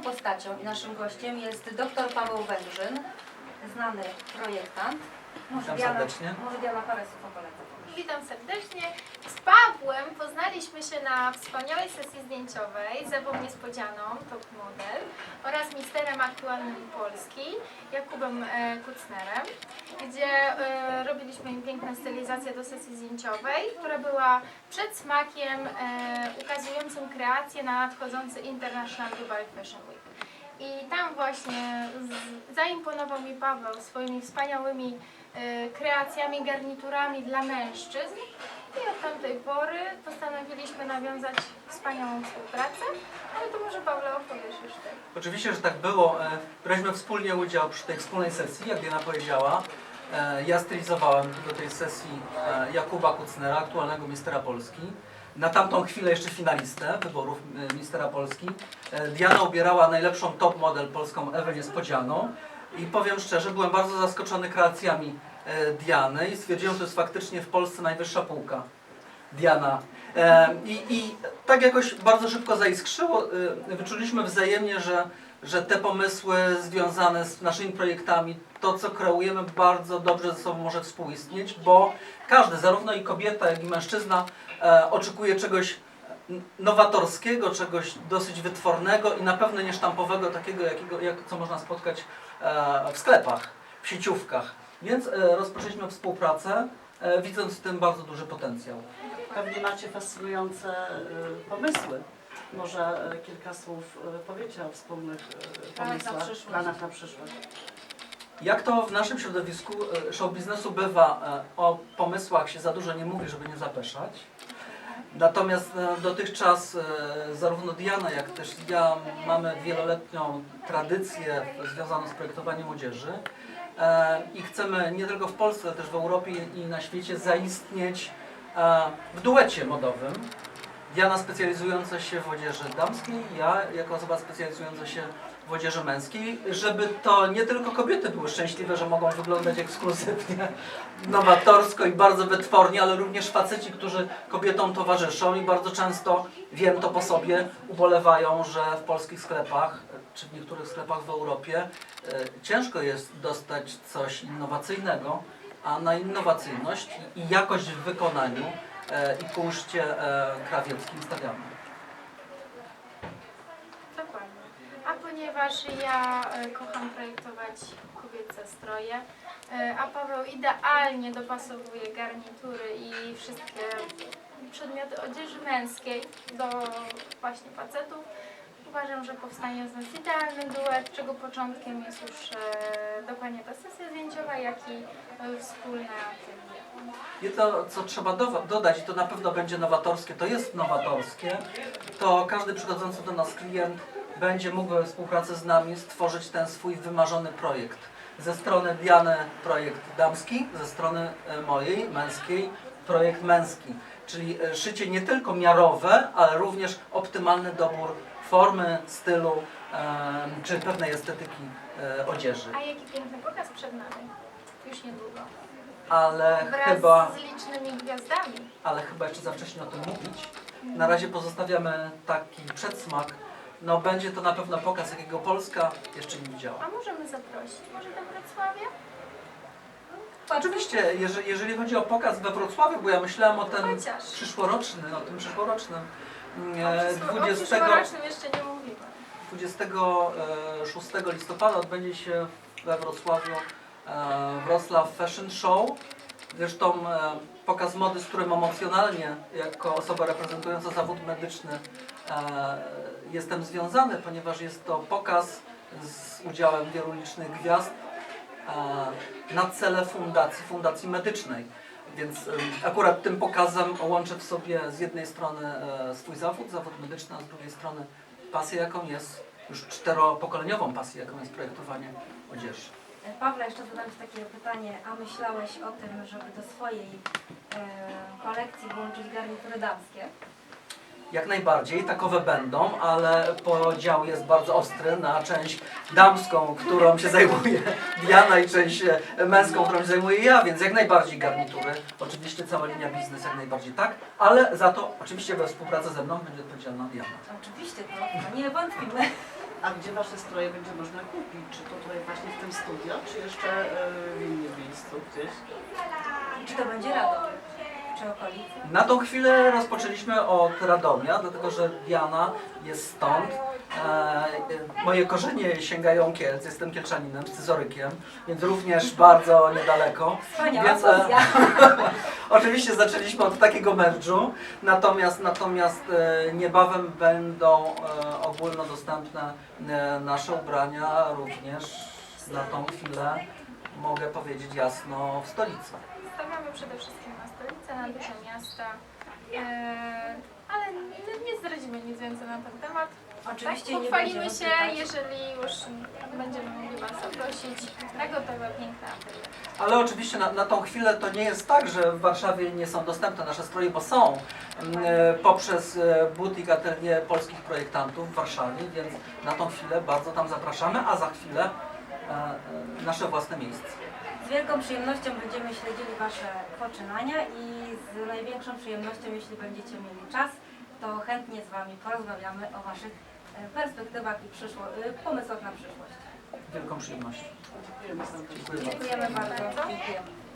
Kolejną postacią i naszym gościem jest dr Paweł Węgrzyn, znany projektant. Może Witam Diana, serdecznie. może Diana parę słów o koledze. Witam serdecznie. Z Pawłem poznaliśmy się na wspaniałej sesji zdjęciowej z Ewą Niespodzianą, top model, oraz misterem aktualnym Polski, Jakubem e, Kucnerem, gdzie e, robiliśmy im piękną stylizację do sesji zdjęciowej, która była przed smakiem e, ukazującym kreację na nadchodzący International Dubai Fashion Week. I tam właśnie zaimponował mi Paweł swoimi wspaniałymi kreacjami, garniturami dla mężczyzn. I od tamtej pory postanowiliśmy nawiązać wspaniałą współpracę. Ale to może Paweł opowiesz już ty. Oczywiście, że tak było. E, Braliśmy wspólnie udział przy tej wspólnej sesji, jak Diana powiedziała. E, Ja stylizowałem do tej sesji e, Jakuba Kucnera, aktualnego mistera Polski. Na tamtą chwilę jeszcze finalistę wyborów mistera Polski. Diana ubierała najlepszą top model polską Ewę Niespodzianą. I powiem szczerze, byłem bardzo zaskoczony kreacjami e, Diany i stwierdziłem, że to jest faktycznie w Polsce najwyższa półka. Diana. E, I, I tak jakoś bardzo szybko zaiskrzyło. E, Wyczuliśmy wzajemnie, że, że te pomysły związane z naszymi projektami, to co kreujemy, bardzo dobrze ze sobą może współistnieć, bo każdy, zarówno i kobieta, jak i mężczyzna, oczekuje czegoś nowatorskiego, czegoś dosyć wytwornego i na pewno niesztampowego, takiego, jakiego, jak, co można spotkać w sklepach, w sieciówkach. Więc e, rozpoczęliśmy współpracę, e, widząc w tym bardzo duży potencjał. Pewnie macie fascynujące pomysły. Może kilka słów powiecie o wspólnych Planach na pomysłach, przyszłość. planach na przyszłość. Jak to w naszym środowisku e, show biznesu bywa, e, o pomysłach się za dużo nie mówi, żeby nie zapeszać. Natomiast e, dotychczas e, zarówno Diana, jak też ja mamy wieloletnią tradycję związaną z projektowaniem młodzieży e, i chcemy nie tylko w Polsce, ale też w Europie i na świecie zaistnieć w duecie modowym. Diana specjalizująca się w odzieży damskiej, ja jako osoba specjalizująca się w odzieży męskiej, żeby to nie tylko kobiety były szczęśliwe, że mogą wyglądać ekskluzywnie, nowatorsko i bardzo wytwornie, ale również faceci, którzy kobietom towarzyszą i bardzo często, wiem to po sobie, ubolewają, że w polskich sklepach, czy w niektórych sklepach w Europie e, ciężko jest dostać coś innowacyjnego, a na innowacyjność i jakość w wykonaniu e, i kuszcie e, krawieckim stawiamy. Dokładnie. A ponieważ ja e, kocham projektować kobiece stroje, e, a Paweł idealnie dopasowuje garnitury i wszystkie przedmioty odzieży męskiej do właśnie facetów, uważam, że powstanie z nas idealny duet, czego początkiem jest już e, dokładnie ta sesja zdjęciowa, jak i wspólne atelier. Jedno, co trzeba dowa- dodać, i to na pewno będzie nowatorskie, to jest nowatorskie, to każdy przychodzący do nas klient będzie mógł we współpracy z nami stworzyć ten swój wymarzony projekt. Ze strony Diany projekt damski, ze strony e, mojej, męskiej, projekt męski. Czyli e, szycie nie tylko miarowe, ale również optymalny dobór formy, stylu czy pewnej estetyki e, odzieży. A jaki piękny pokaz przed nami, już niedługo, Ale wraz chyba... z licznymi gwiazdami. ale chyba jeszcze za wcześnie o tym mówić. Na razie pozostawiamy taki przedsmak. No będzie to na pewno pokaz, jakiego Polska jeszcze nie widziała. A możemy zaprosić może do Wrocławia? Oczywiście, jeżeli, jeżeli chodzi o pokaz we Wrocławiu, bo ja myślałem o ten Chociaż. przyszłoroczny, o tym przyszłorocznym O e, przyszło- o 20, przyszłorocznym jeszcze nie mówimy. 26 listopada odbędzie się we Wrocławiu e, Wrocław Fashion Show. Zresztą e, pokaz mody, z którym emocjonalnie, jako osoba reprezentująca zawód medyczny, e, jestem związany, ponieważ jest to pokaz z udziałem wielu licznych gwiazd e, na cele fundacji, fundacji medycznej. Więc akurat tym pokazem łączę w sobie z jednej strony e, swój zawód, zawód medyczny, a z drugiej strony pasję, jaką jest, już czteropokoleniową pasję, jaką jest projektowanie odzieży. E, Pawle, jeszcze zadam Ci takie pytanie, a myślałeś o tym, żeby do swojej e, kolekcji włączyć garnitury damskie? Jak najbardziej, takowe będą, ale podział jest bardzo ostry na część damską, którą się zajmuje Diana i część e, męską, którą się zajmuję ja, więc jak najbardziej garnitury. Oczywiście cała linia biznes jak najbardziej tak, ale za to oczywiście we współpracy ze mną będzie odpowiedzialna Diana. Oczywiście, to nie wątpimy. A gdzie Wasze stroje będzie można kupić? Czy to tutaj właśnie w tym studio, czy jeszcze e, w innym miejscu gdzieś? Czy to będzie Radom? Czy okolicy? Na tą chwilę rozpoczęliśmy od Radomia, dlatego że Diana jest stąd. E, moje korzenie sięgają Kielc, jestem kielczaninem, scyzorykiem, więc również bardzo niedaleko. Wspaniała Więc, e. Oczywiście zaczęliśmy od takiego merdżu, natomiast, natomiast e, niebawem będą e, ogólnodostępne e, nasze ubrania również na tą chwilę, mogę powiedzieć jasno, w stolicy. Stawiamy przede wszystkim na stolicę, na duże miasta, ale nie, zdradzimy nic więcej na ten temat. Oczywiście tak, nie pochwalimy się, jeżeli już będziemy mogli Was zaprosić na gotowe, piękne atelier. Ale oczywiście na, na tą chwilę to nie jest tak, że w Warszawie nie są dostępne nasze stroje, bo są e, poprzez e, butik atelier polskich projektantów w Warszawie, więc na tą chwilę bardzo tam zapraszamy, a za chwilę e, e, nasze własne miejsce. Z wielką przyjemnością będziemy śledzili Wasze poczynania i z największą przyjemnością, jeśli będziecie mieli czas, to chętnie z Wami porozmawiamy o Waszych e, perspektywach i przyszło, e, pomysłach na przyszłość. Wielką przyjemnością. Dziękujemy bardzo. Dziękujemy.